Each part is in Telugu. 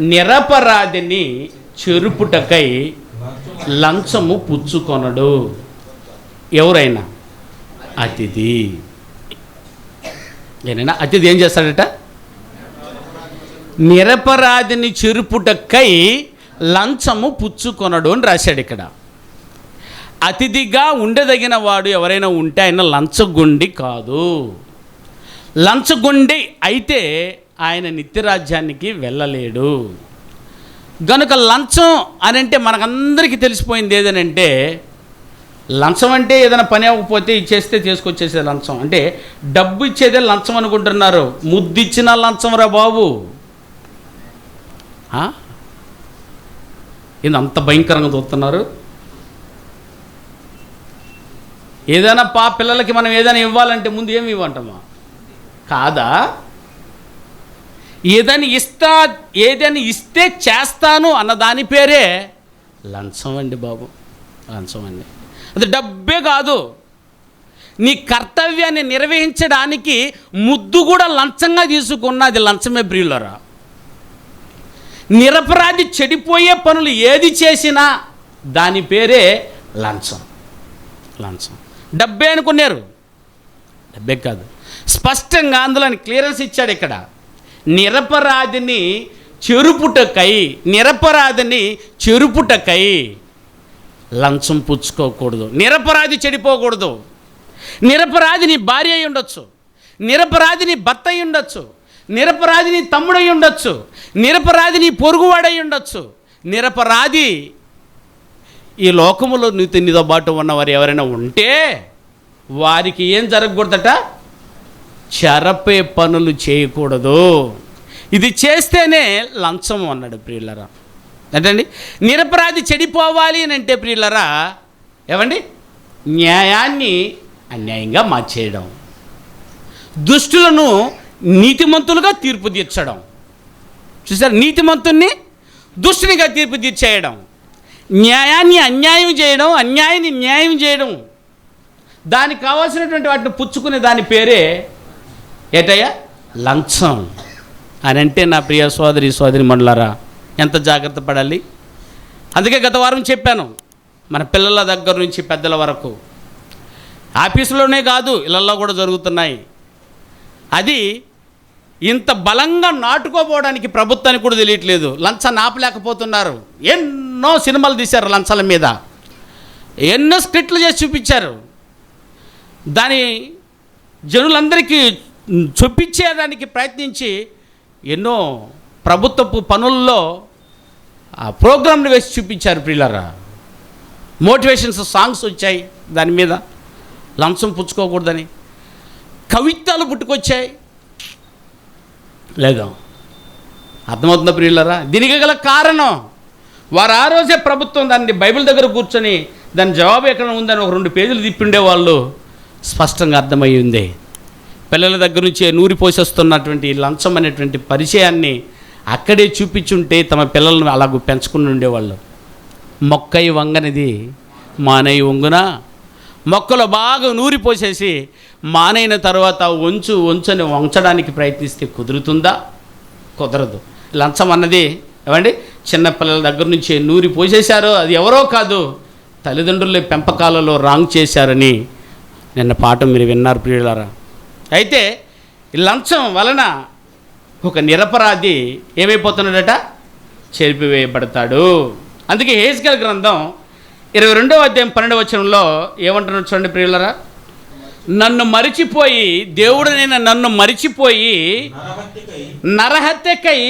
నిరపరాధిని చెరుపుటకై లంచము పుచ్చుకొనడు. ఎవరైనా? అతిథి. ఏనైనా అతిథి ఏం చేస్తాడట? నిరపరాధిని చెరుపుటకై లంచము పుచ్చుకొనడు అని రాశాడు ఇక్కడ. అతిథిగా ఉండదగిన వాడు ఎవరైనా ఉంటే ఆయన లంచగొండి కాదు. లంచగొండి అయితే ఆయన నిత్యరాజ్యానికి వెళ్ళలేడు. గనుక లంచం అని అంటే మనకందరికీ తెలిసిపోయింది ఏదనంటే లంచం అంటే ఏదైనా పని అవ్వకపోతే ఇచ్చేస్తే తీసుకొచ్చేసే లంచం. అంటే డబ్బు ఇచ్చేదే లంచం అనుకుంటున్నారు. ముద్దిచ్చిన లంచం రా బాబు. ఇది అంత భయంకరంగా చూస్తున్నారు? ఏదైనా పా పిల్లలకి మనం ఏదైనా ఇవ్వాలంటే ముందు ఏమి ఇవ్వంటామా? కాదా? ఏదని ఇస్తా ఏదని ఇస్తే చేస్తాను అన్న దాని పేరే లంచం అండి బాబు. లంచం అండి. అది డబ్బే కాదు. నీ కర్తవ్యాన్ని నిర్వహించడానికి ముద్దు కూడా లంచంగా తీసుకున్న అది లంచమే ప్రియులరా. నిరపరాధి చెడిపోయే పనులు ఏది చేసినా దాని పేరే లంచం. లంచం. డబ్బే అనుకున్నారు. డబ్బే కాదు. స్పష్టంగా అందులో క్లియరెన్స్ ఇచ్చాడు ఇక్కడ. నిరపరాధిని చెరుపుటకై నిరపరాధిని చెరుపుటకై లంచం పుచ్చుకోకూడదు. నిరపరాధి చెడిపోకూడదు. నిరపరాధిని భార్య అయి ఉండొచ్చు. నిరపరాధిని భర్త అయి ఉండొచ్చు. నిరపరాధిని తమ్ముడై ఉండొచ్చు. నిరపరాధిని పొరుగువాడై ఉండొచ్చు. నిరపరాధి ఈ లోకములో నీతో నీతో పాటు ఉన్నవారు ఎవరైనా ఉంటే వారికి ఏం జరగకూడదట? చెరపే పనులు చేయకూడదు. ఇది చేస్తేనే లంచం అన్నాడు ప్రియులరా. ఏంటండి? నిరపరాధి చెడిపోవాలి అని అంటే ప్రియులరా ఏమండి? న్యాయాన్ని అన్యాయంగా మార్చేయడం. దుష్టులను నీతిమంతులుగా తీర్పు తీర్చడం చూసారు? నీతిమంతుణ్ణి దుష్టునిగా తీర్పు తీర్చేయడం న్యాయాన్ని అన్యాయం చేయడం అన్యాయాన్ని న్యాయం చేయడం. దానికి కావాల్సినటువంటి వాటిని పుచ్చుకునే దాని పేరే ఏటయ్యా? లంచం. అని అంటే నా ప్రియ సోదరి సోదరి మండలారా ఎంత జాగ్రత్త పడాలి? అందుకే గత వారం చెప్పాను మన పిల్లల దగ్గర నుంచి పెద్దల వరకు. ఆఫీసులోనే కాదు ఇళ్ళల్లో కూడా జరుగుతున్నాయి. అది ఇంత బలంగా నాటుకోపోవడానికి ప్రభుత్వానికి కూడా తెలియట్లేదు. లంచాన్ని ఆపలేకపోతున్నారు. ఎన్నో సినిమాలు తీశారు లంచాల మీద. ఎన్నో స్క్రిప్ట్లు చేసి చూపించారు. దాని జనులందరికీ చొప్పించేదానికి ప్రయత్నించి ఎన్నో ప్రభుత్వపు పనుల్లో ఆ ప్రోగ్రాంలు వేసి చూపించారు పిల్లరా మోటివేషన్స్ సాంగ్స్ వచ్చాయి దాని మీద. లంచం పుచ్చుకోకూడదని. కవిత్వాలు పుట్టుకొచ్చాయి. లేదా. అర్థమవుతుందా ప్రియులరా? దీనికి గల కారణం వారు ఆ రోజే ప్రభుత్వం దాన్ని బైబిల్ దగ్గర కూర్చొని దాని జవాబు ఎక్కడ ఉందని ఒక రెండు పేజీలు తిప్పిండే వాళ్ళు స్పష్టంగా అర్థమై ఉంది పిల్లల దగ్గర నుంచే నూరి పోసేస్తున్నటువంటి లంచం అనేటువంటి పరిచయాన్ని అక్కడే చూపించుంటే తమ పిల్లలను అలాగూ పెంచుకుని ఉండేవాళ్ళు. మొక్కై వంగనిది మానయ్య వంగున మొక్కలు బాగా నూరి పోసేసి మానైన తర్వాత వంచు వంచని వంచడానికి ప్రయత్నిస్తే కుదురుతుందా? కుదరదు. లంచం అన్నది ఏమండి? చిన్నపిల్లల దగ్గర నుంచి నూరి పోసేశారో అది ఎవరో కాదు తల్లిదండ్రుల పెంపకాలలో రాంగ్ చేశారని నిన్న పాఠం మీరు విన్నారు ప్రియులారా. అయితే ఈ లంచం వలన ఒక నిరపరాధి ఏమైపోతున్నాడట? చెరిపివేయబడతాడు. అందుకే హేస్కల్ గ్రంథం ఇరవై రెండవ అధ్యాయం పన్నెండవ వచనంలో ఏమంటున్నాడు చూడండి ప్రియులరా? నన్ను మరిచిపోయి దేవుడనైన నన్ను మరిచిపోయి నరహత్యకై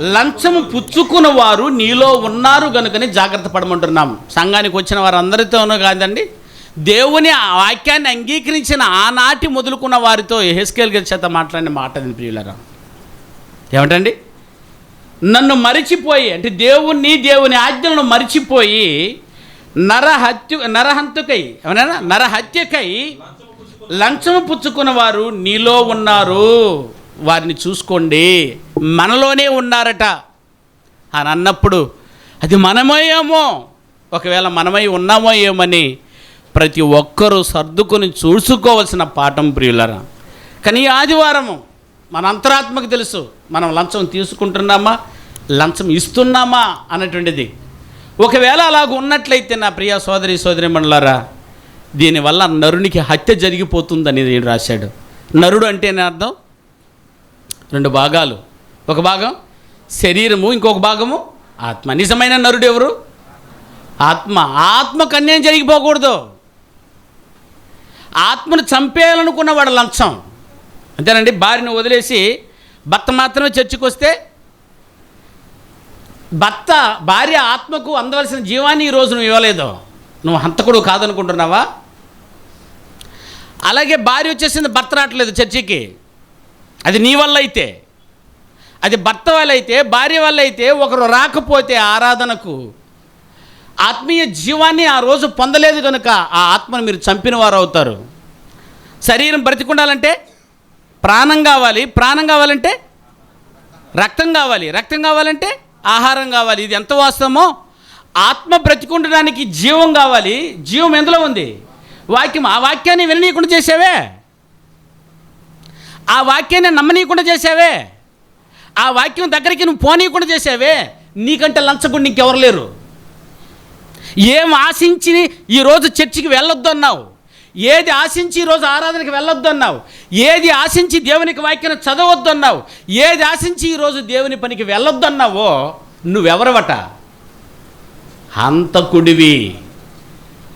లంచము పుచ్చుకున్న వారు నీలో ఉన్నారు కనుకని జాగ్రత్త పడమంటున్నాం. సంఘానికి వచ్చిన వారందరితోనూ కాదండి దేవుని వాక్యాన్ని అంగీకరించిన ఆనాటి మొదలుకున్న వారితో హెస్కేల్ గారి చేత మాట్లాడిన మాట అది ప్రియులరా. ఏమిటండి? నన్ను మరిచిపోయి అంటే దేవుణ్ణి దేవుని ఆజ్ఞలను మరిచిపోయి నరహత్య నరహంతుకై ఏమన్నా నరహత్యకై లంచము పుచ్చుకున్న వారు నీలో ఉన్నారు. వారిని చూసుకోండి. మనలోనే ఉన్నారట. అని అన్నప్పుడు అది మనమో ఏమో ఒకవేళ మనమై ఉన్నామో ఏమని ప్రతి ఒక్కరూ సర్దుకొని చూసుకోవలసిన పాఠం ప్రియులరా. కానీ ఆదివారము మన అంతరాత్మకు తెలుసు మనం లంచం తీసుకుంటున్నామా లంచం ఇస్తున్నామా అన్నటువంటిది. ఒకవేళ అలాగ ఉన్నట్లయితే నా ప్రియ సోదరి సోదరి మండలారా దీనివల్ల నరునికి హత్య జరిగిపోతుందని నేను రాశాడు. నరుడు అంటే నేను అర్థం? రెండు భాగాలు. ఒక భాగం శరీరము ఇంకొక భాగము ఆత్మ. నిజమైన నరుడు ఎవరు? ఆత్మ. ఆత్మకు అన్యాయం జరిగిపోకూడదు. ఆత్మను చంపేయాలనుకున్న వాడు లంచం. అంతేనండి భార్యను వదిలేసి భర్త మాత్రమే చర్చకు వస్తే భర్త భార్య ఆత్మకు అందవలసిన జీవాన్ని ఈ రోజు నువ్వు ఇవ్వలేదు. నువ్వు హంతకుడు కాదనుకుంటున్నావా? అలాగే భార్య వచ్చేసింది భర్త రావట్లేదు చర్చికి. అది నీ వల్ల అయితే. అది భర్త వల్ల అయితే భార్య వల్ల అయితే ఒకరు రాకపోతే ఆరాధనకు ఆత్మీయ జీవాన్ని ఆ రోజు పొందలేదు కనుక ఆ ఆత్మను మీరు చంపిన వారు అవుతారు. శరీరం బ్రతికుండాలంటే ప్రాణం కావాలి. ప్రాణం కావాలంటే రక్తం కావాలి. రక్తం కావాలంటే ఆహారం కావాలి. ఇది ఎంత వాస్తవమో? ఆత్మ బ్రతికుండడానికి జీవం కావాలి. జీవం ఎందులో ఉంది? వాక్యం ఆ వాక్యాన్ని విననీయకుండా చేసావే? ఆ వాక్యాన్ని నమ్మనీయకుండా చేసావే? ఆ వాక్యం దగ్గరికి నువ్వు పోనీయకుండా చేసావే? నీకంటే లంచకుండా ఇంకెవరు లేరు. ఏం ఆశించి ఈరోజు చర్చికి వెళ్ళొద్దు అన్నావు ఏది ఆశించి ఈరోజు ఆరాధనకి వెళ్ళొద్దు అన్నావు ఏది ఆశించి దేవునికి వాక్యం చదవద్దు అన్నావు ఏది ఆశించి ఈరోజు దేవుని పనికి వెళ్ళొద్దు అన్నావో నువ్వెవరవట? హంతకుడివి.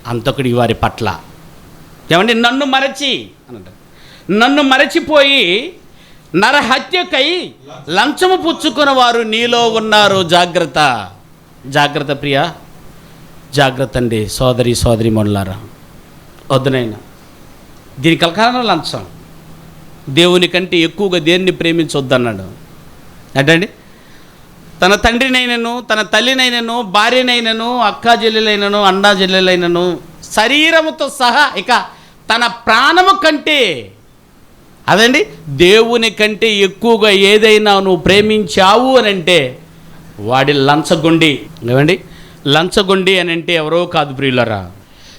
అంతకుడి వారి పట్ల. ఏమండి? నన్ను మరచి అనంటారు నన్ను మరచిపోయి నరహత్యకై లంచము పుచ్చుకున్న వారు నీలో ఉన్నారు. జాగ్రత్త. జాగ్రత్త ప్రియా. జాగ్రత్త అండి సోదరి సోదరి మొండలారా వద్దునైనా దీనికి కారణం లంచం? దేవుని కంటే ఎక్కువగా దేన్ని ప్రేమించొద్దన్నాడు. ఏంటండి? తన తండ్రినైనను తన తల్లినైనను భార్యనైనను అక్కా చెల్లెలైనను అన్నా చెల్లెలైనను శరీరముతో సహా ఇక తన ప్రాణము కంటే అదండి దేవుని కంటే ఎక్కువగా ఏదైనా నువ్వు ప్రేమించావు అని అంటే వాడి లంచగొండి. ఏమండి? లంచగొండి అని అంటే ఎవరో కాదు ప్రియులరా.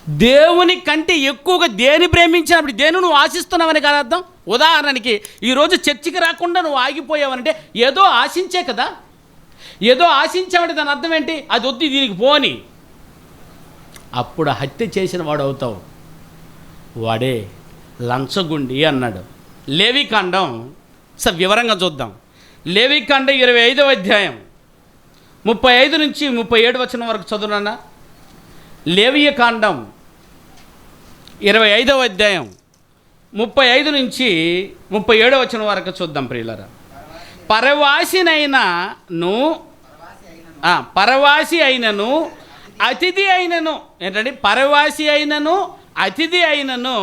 దేవుని కంటే ఎక్కువగా దేని ప్రేమించినప్పుడు దేని నువ్వు ఆశిస్తున్నావని కాదు అర్థం? ఉదాహరణకి ఈరోజు చర్చికి రాకుండా నువ్వు ఆగిపోయావనంటే ఏదో ఆశించే కదా? ఏదో ఆశించామంటే దాని అర్థం ఏంటి? అది వద్దు దీనికి పోని అప్పుడు హత్య చేసిన వాడు అవుతావు. వాడే లంచగుండి అన్నాడు. లేవికాండం స వివరంగా చూద్దాం. లేవికాండం ఇరవై ఐదవ అధ్యాయం. ముప్పై ఐదు నుంచి ముప్పై ఏడు వచ్చిన వరకు చదువునన్నా లేవియ కాండం ఇరవై ఐదవ అధ్యాయం ముప్పై ఐదు నుంచి ముప్పై ఏడవ వచ్చిన వరకు చూద్దాం ప్రియులరా. పరవాసినైన ను పరవాసి అయినను అతిథి అయినను ఏంటంటే పరవాసి అయినను అతిథి అయినను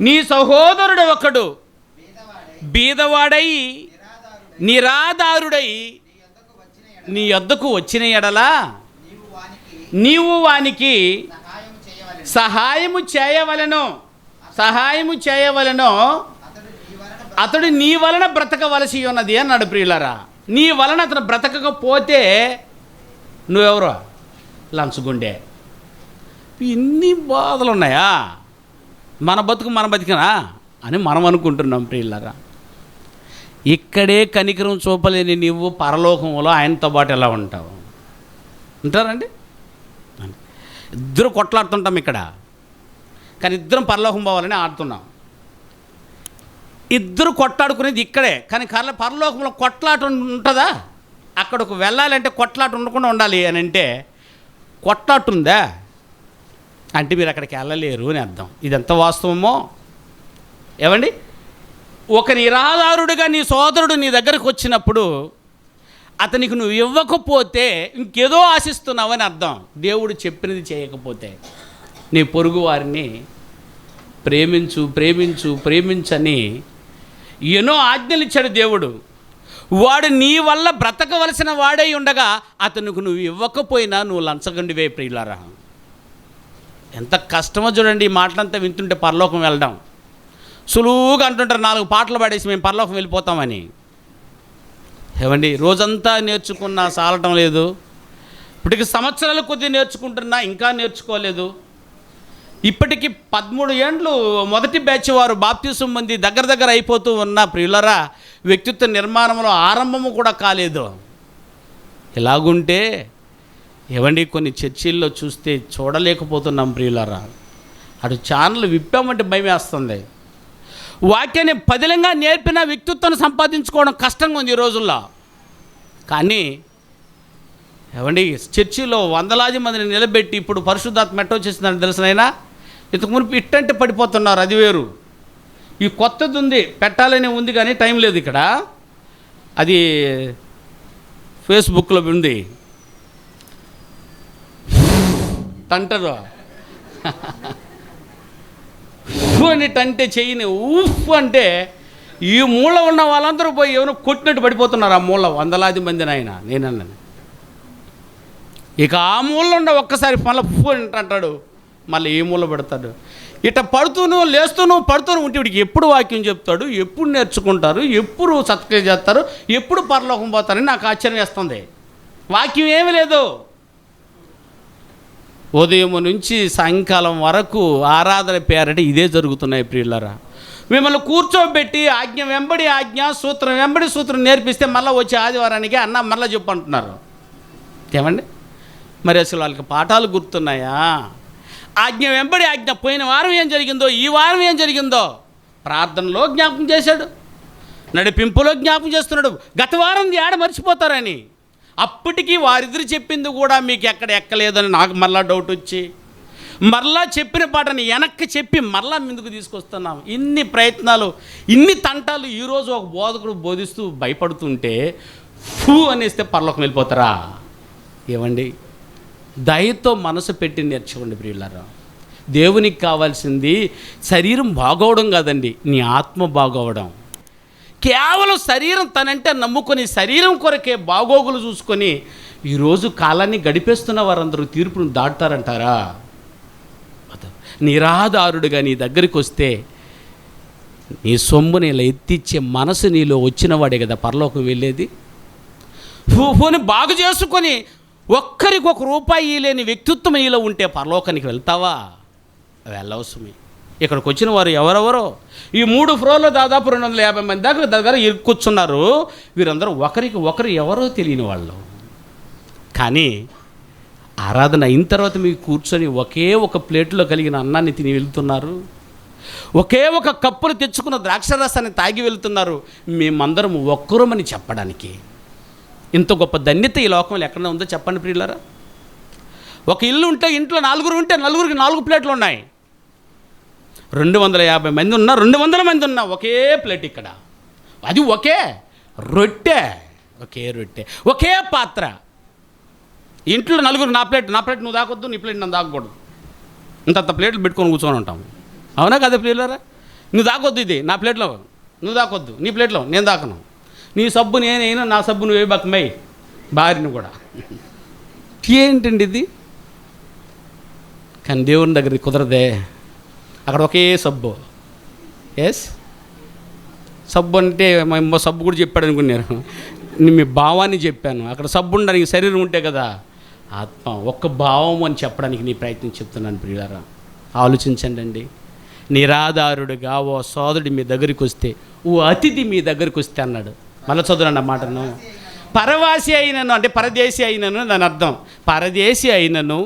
నీ సహోదరుడు ఒకడు. బీదవాడై నిరాధారుడై నీ యొద్దకు వచ్చిన ఎడలా నీవు వానికి సహాయము చేయవలను. సహాయము చేయవలను. అతడు నీ వలన బ్రతకవలసి ఉన్నది అన్నాడు ప్రియులరా. నీ వలన అతను బ్రతకకపోతే నువ్వెవరు? లంచుగుండే ఇన్ని బాధలు ఉన్నాయా మన బతుకు మన బతికనా? అని మనం అనుకుంటున్నాం ప్రియులరా. ఇక్కడే కనికరం చూపలేని నువ్వు పరలోకంలో ఆయనతో పాటు ఎలా ఉంటావు? ఉంటారండి? ఇద్దరు కొట్లాడుతుంటాం ఇక్కడ. కానీ ఇద్దరం పరలోకం పోవాలని ఆడుతున్నాం. ఇద్దరు కొట్లాడుకునేది ఇక్కడే. కానీ కర్ల పరలోకంలో కొట్లాట ఉంటుందా? అక్కడకు వెళ్ళాలంటే కొట్లాట ఉండకుండా ఉండాలి అని అంటే కొట్లాట ఉందా? అంటే మీరు అక్కడికి వెళ్ళలేరు అని అర్థం. ఇది ఎంత వాస్తవమో? ఏమండి? ఒక నిరాధారుడిగా నీ సోదరుడు నీ దగ్గరకు వచ్చినప్పుడు అతనికి నువ్వు ఇవ్వకపోతే ఇంకేదో ఆశిస్తున్నావని అర్థం. దేవుడు చెప్పినది చేయకపోతే నీ పొరుగు వారిని ప్రేమించు ప్రేమించు ప్రేమించని ఎన్నో ఆజ్ఞలు ఇచ్చాడు దేవుడు. వాడు నీ వల్ల బ్రతకవలసిన వాడై ఉండగా అతనికి నువ్వు ఇవ్వకపోయినా నువ్వు లంచగండివే ప్రియులారా. ఎంత కష్టమో చూడండి ఈ మాటలంతా వింటుంటే పరలోకం వెళ్ళడం సులువుగా అంటుంటారు నాలుగు పాటలు పాడేసి మేము పరలోకం వెళ్ళిపోతామని. ఏమండి రోజంతా నేర్చుకున్నా సాలటం లేదు. ఇప్పటికి సంవత్సరాల కొద్ది నేర్చుకుంటున్నా ఇంకా నేర్చుకోలేదు. ఇప్పటికి పదమూడు ఏండ్లు మొదటి బ్యాచ్ వారు బాప్తీసం మంది దగ్గర దగ్గర అయిపోతూ ఉన్న ప్రియులరా వ్యక్తిత్వ నిర్మాణంలో ఆరంభము కూడా కాలేదు. ఇలాగుంటే ఏవండి కొన్ని చర్చిల్లో చూస్తే చూడలేకపోతున్నాం ప్రియులరా. అటు ఛానల్ విప్పామంటే భయం వేస్తుంది వాక్యాన్ని పదిలంగా నేర్పిన వ్యక్తిత్వం సంపాదించుకోవడం కష్టంగా ఉంది ఈ రోజుల్లో. కానీ ఏమండి చర్చిలో వందలాది మందిని నిలబెట్టి ఇప్పుడు పరిశుద్ధాత్మ మెట్ట వచ్చేసిందని తెలిసినైనా ఇంతకు మునుపు ఇట్టంటే పడిపోతున్నారు అది వేరు. ఈ కొత్తది ఉంది పెట్టాలని ఉంది కానీ టైం లేదు ఇక్కడ. అది ఫేస్బుక్లో ఉంది. తంటరు అని అంటే చెయ్యిని ఉఫ్ అంటే ఈ మూల ఉన్న వాళ్ళందరూ పోయి ఎవరు కొట్టినట్టు పడిపోతున్నారు ఆ మూల వందలాది మంది నాయన నేనన్నాను ఇక ఆ మూల ఉన్న ఒక్కసారి మళ్ళీ ఉఫ్ అంటాడు మళ్ళీ ఏ మూల పెడతాడు? ఇట పడుతూను లేస్తూను పడుతూను ఉంటే వీడికి ఎప్పుడు వాక్యం చెప్తాడు ఎప్పుడు నేర్చుకుంటారు ఎప్పుడు సత్క్రియ చేస్తారు ఎప్పుడు పరలోకం పోతారని నాకు ఆశ్చర్యం వేస్తుంది. వాక్యం ఏమీ లేదు. ఉదయం నుంచి సాయంకాలం వరకు ఆరాధన పేరట ఇదే జరుగుతున్నాయి ప్రియులరా. మిమ్మల్ని కూర్చోబెట్టి ఆజ్ఞ వెంబడి ఆజ్ఞ సూత్రం వెంబడి సూత్రం నేర్పిస్తే మళ్ళీ వచ్చే ఆదివారానికి అన్న మళ్ళీ చెప్పు అంటున్నారు ఏమండి? మరి అసలు వాళ్ళకి పాఠాలు గుర్తున్నాయా? ఆజ్ఞ వెంబడి ఆజ్ఞ పోయిన వారం ఏం జరిగిందో ఈ వారం ఏం జరిగిందో ప్రార్థనలో జ్ఞాపకం చేశాడు. నడిపింపులో జ్ఞాపకం చేస్తున్నాడు. గత వారం ఆడ మర్చిపోతారని. అప్పటికి వారిద్దరు చెప్పింది కూడా మీకు ఎక్కడ ఎక్కలేదని నాకు మళ్ళా డౌట్ వచ్చి మరలా చెప్పిన పాటని వెనక్కి చెప్పి మరలా ముందుకు తీసుకొస్తున్నాం. ఇన్ని ప్రయత్నాలు ఇన్ని తంటాలు ఈరోజు ఒక బోధకుడు బోధిస్తూ భయపడుతుంటే ఫూ అనేస్తే పర్లోకం వెళ్ళిపోతారా? ఏమండి? దయతో మనసు పెట్టి నేర్చుకోండి ప్రియులారా. దేవునికి కావాల్సింది శరీరం బాగోవడం కాదండి నీ ఆత్మ బాగోవడం. కేవలం శరీరం తనంటే నమ్ముకొని శరీరం కొరకే బాగోగులు చూసుకొని ఈరోజు కాలాన్ని గడిపేస్తున్న వారందరూ తీర్పును దాటుతారంటారా? నిరాధారుడుగా నీ దగ్గరికి వస్తే నీ సొమ్ముని ఇలా ఎత్తిచ్చే మనసు నీలో వచ్చినవాడే కదా పరలోకం వెళ్ళేది? ఫో- ఫోన్ బాగు చేసుకొని ఒక్కరికి ఒక రూపాయి లేని వ్యక్తిత్వం నీలో ఉంటే పరలోకానికి వెళ్తావా? వెళ్ళవసమే. ఇక్కడికి వచ్చిన వారు ఎవరెవరో? ఈ మూడు ఫ్లోర్లో దాదాపు రెండు వందల యాభై మంది దాకా దగ్గర కూర్చున్నారు. వీరందరూ ఒకరికి ఒకరు ఎవరో తెలియని వాళ్ళు. కానీ ఆరాధన అయిన తర్వాత మీకు కూర్చొని ఒకే ఒక ప్లేట్లో కలిగిన అన్నాన్ని తిని వెళ్తున్నారు. ఒకే ఒక కప్పును తెచ్చుకున్న ద్రాక్షరసాన్ని తాగి వెళ్తున్నారు. మేమందరం ఒక్కరమని చెప్పడానికి. ఇంత గొప్ప ధన్యత ఈ లోకంలో ఎక్కడ ఉందో చెప్పండి ప్రియులరా? ఒక ఇల్లు ఉంటే ఇంట్లో నలుగురు ఉంటే నలుగురికి నాలుగు ప్లేట్లు ఉన్నాయి. రెండు వందల యాభై మంది ఉన్నా రెండు వందల మంది ఉన్నా ఒకే ప్లేట్ ఇక్కడ. అది ఒకే రొట్టె ఒకే రొట్టె ఒకే పాత్ర. ఇంట్లో నలుగురు నా ప్లేట్ నా ప్లేట్ నువ్వు దాకొద్దు నీ ప్లేట్ నన్ను దాకకూడదు. ఇంతంత ప్లేట్లు పెట్టుకొని కూర్చొని ఉంటాం. అవునా కదా ప్రియులారా? నువ్వు దాకొద్దు ఇది నా ప్లేట్లో. నువ్వు దాకొద్దు నీ ప్లేట్లో నేను దాకను. నీ సబ్బు నేనైనా నా సబ్బు నువ్వే బక్కమై భార్యను కూడా. ఏంటండి ఇది? కానీ దేవుని దగ్గర కుదరదే. అక్కడ ఒకే సబ్బు. ఎస్ సబ్బు అంటే మేము సబ్బు కూడా చెప్పాడు అనుకున్నారు మీ భావాన్ని చెప్పాను. అక్కడ సబ్బు ఉండడానికి శరీరం ఉంటే కదా. ఆత్మ ఒక్క భావం అని చెప్పడానికి నీ ప్రయత్నం చెప్తున్నాను ప్రియులారా. ఆలోచించండి అండి నిరాధారుడుగా ఓ సోదరుడు మీ దగ్గరికి వస్తే ఓ అతిథి మీ దగ్గరికి వస్తే అన్నాడు. మళ్ళీ చదువునండి ఆ మాటను. పరవాసి అయినను అంటే పరదేశి అయినను దాని అర్థం. పరదేశి అయినను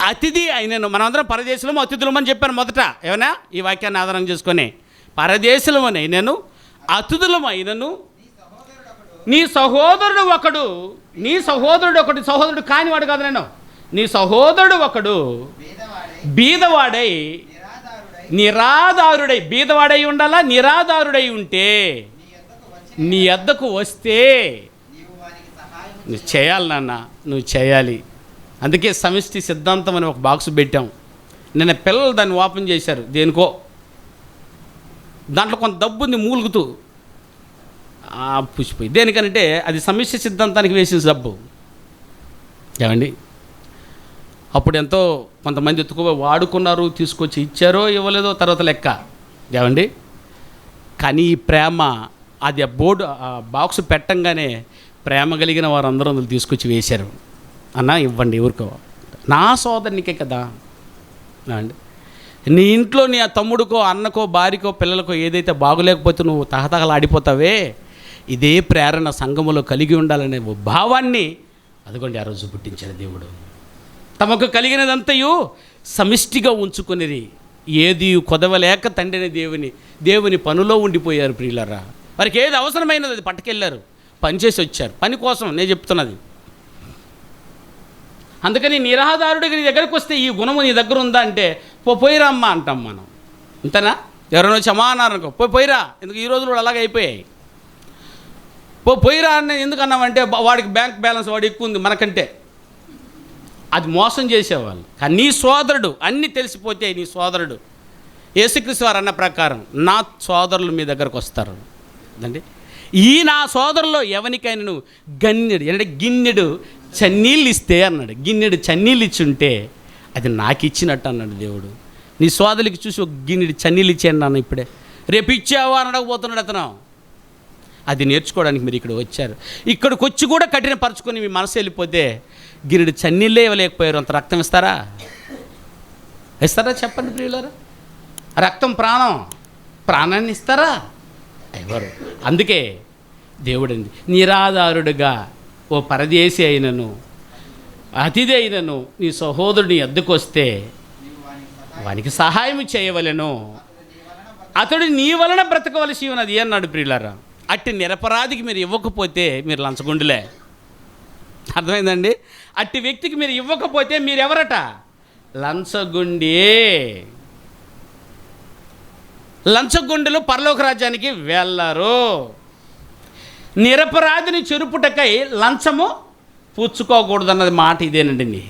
అతిథి అయినను మనమందరం పరదేశులము అతిథులం అని చెప్పాను మొదట. ఏమన్నా? ఈ వాక్యాన్ని ఆధారం చేసుకొని. పరదేశులమని అయినను అతిథులం అయినను నీ సహోదరుడు ఒకడు నీ సహోదరుడు ఒకడు సహోదరుడు కానివాడు కాదు నేను. నీ సహోదరుడు ఒకడు బీదవాడై నిరాధారుడై బీదవాడై ఉండాలా? నిరాధారుడై ఉంటే నీ వద్దకు వస్తే నువ్వు చేయాలి నాన్న నువ్వు చేయాలి. అందుకే సమిష్టి సిద్ధాంతం అని ఒక బాక్స్ పెట్టాం. నిన్న పిల్లలు దాన్ని ఓపెన్ చేశారు. దేనికో? దాంట్లో కొంత డబ్బు ఉంది మూలుగుతూ. పుచ్చిపోయి. దేనికంటే అది సమిష్టి సిద్ధాంతానికి వేసిన డబ్బు ఏమండి? అప్పుడు ఎంతో కొంతమంది ఎత్తుకో వాడుకున్నారు తీసుకొచ్చి ఇచ్చారో ఇవ్వలేదో తర్వాత లెక్క. ఏమండి? కానీ ఈ ప్రేమ అది ఆ బోర్డు ఆ బాక్స్ పెట్టంగానే ప్రేమ కలిగిన వారందరూ అందులో తీసుకొచ్చి వేశారు. అన్న ఇవ్వండి ఊరుకో. నా సోదరునికే కదా. అండి నీ ఇంట్లో నీ ఆ తమ్ముడికో అన్నకో భార్యకో పిల్లలకో ఏదైతే బాగులేకపోతే నువ్వు తహతహలాడిపోతావే ఇదే ప్రేరణ సంఘములో కలిగి ఉండాలనే ఓ భావాన్ని అదిగోండి ఆ రోజు పుట్టించాడు దేవుడు. తమకు కలిగినదంతయు సమిష్టిగా ఉంచుకునేది ఏది కొదవలేక తండ్రిని దేవుని దేవుని పనిలో ఉండిపోయారు ప్రియులరా. వారికి ఏది అవసరమైనది అది పట్టుకెళ్ళారు. పని చేసి వచ్చారు. పని కోసం నేను చెప్తున్నది. అందుకని నిరాధారుడికి నీ దగ్గరకు వస్తే ఈ గుణము నీ దగ్గర ఉందా అంటే పో పోయిరా అంటాం మనం. అంతేనా ఎవరైనా వచ్చి అమ్మా అన్నారనుకో పో పోయిరా ఎందుకు? ఈ రోజులు కూడా అలాగే అయిపోయాయి. పో పోయిరా అని ఎందుకు అన్నామంటే వాడికి బ్యాంక్ బ్యాలెన్స్ వాడు ఎక్కువ ఉంది మనకంటే. అది మోసం చేసేవాళ్ళు. కానీ నీ సోదరుడు అన్నీ తెలిసిపోతే నీ సోదరుడు. యేసుక్రీస్తు వారు అన్న ప్రకారం నా సోదరులు మీ దగ్గరకు వస్తారు. అంటే ఈ నా సోదరులో ఎవనికైనా గన్యుడు గన్నెడు అంటే గిన్నెడు చన్నీళ్ళు ఇస్తే అన్నాడు. గిన్నెడు చన్నీళ్ళు ఇచ్చి ఉంటే అది నాకు ఇచ్చినట్టు అన్నాడు దేవుడు. నీ సోదరికి చూసి ఒక గిన్నెడు చన్నీళ్ళు ఇచ్చేయండి నాన్న ఇప్పుడే. రేపు ఇచ్చావా అని అడగబోతున్నాడు అతను. అది నేర్చుకోవడానికి మీరు ఇక్కడ వచ్చారు. ఇక్కడికి వచ్చి కూడా కఠినపరచుకొని మీ మనసు వెళ్ళిపోతే గిరిడు చన్నీళ్ళే ఇవ్వలేకపోయారు. అంత రక్తం ఇస్తారా? ఇస్తారా చెప్పండి ప్రియులారా? రక్తం ప్రాణం. ప్రాణాన్ని ఇస్తారా? ఎవరు? అందుకే దేవుడంది నిరాధారుడుగా ఓ పరదేశి అయినను అతిథి అయినను నీ సహోదరుని ఎద్దుకొస్తే వానికి సహాయం చేయవలెను. అతడు నీ వలన బ్రతకవలసి ఉన్నది అన్నాడు ప్రియులారా. అట్టి నిరపరాధికి మీరు ఇవ్వకపోతే మీరు లంచగుండులే. అర్థమైందండి? అట్టి వ్యక్తికి మీరు ఇవ్వకపోతే మీరు ఎవరట లంచగొండే పరలోక రాజ్యానికి వెళ్ళరు. నిరపరాధిని చెరుపుటకై లంచము పుచ్చుకోకూడదన్నది మాట ఇదేనండి.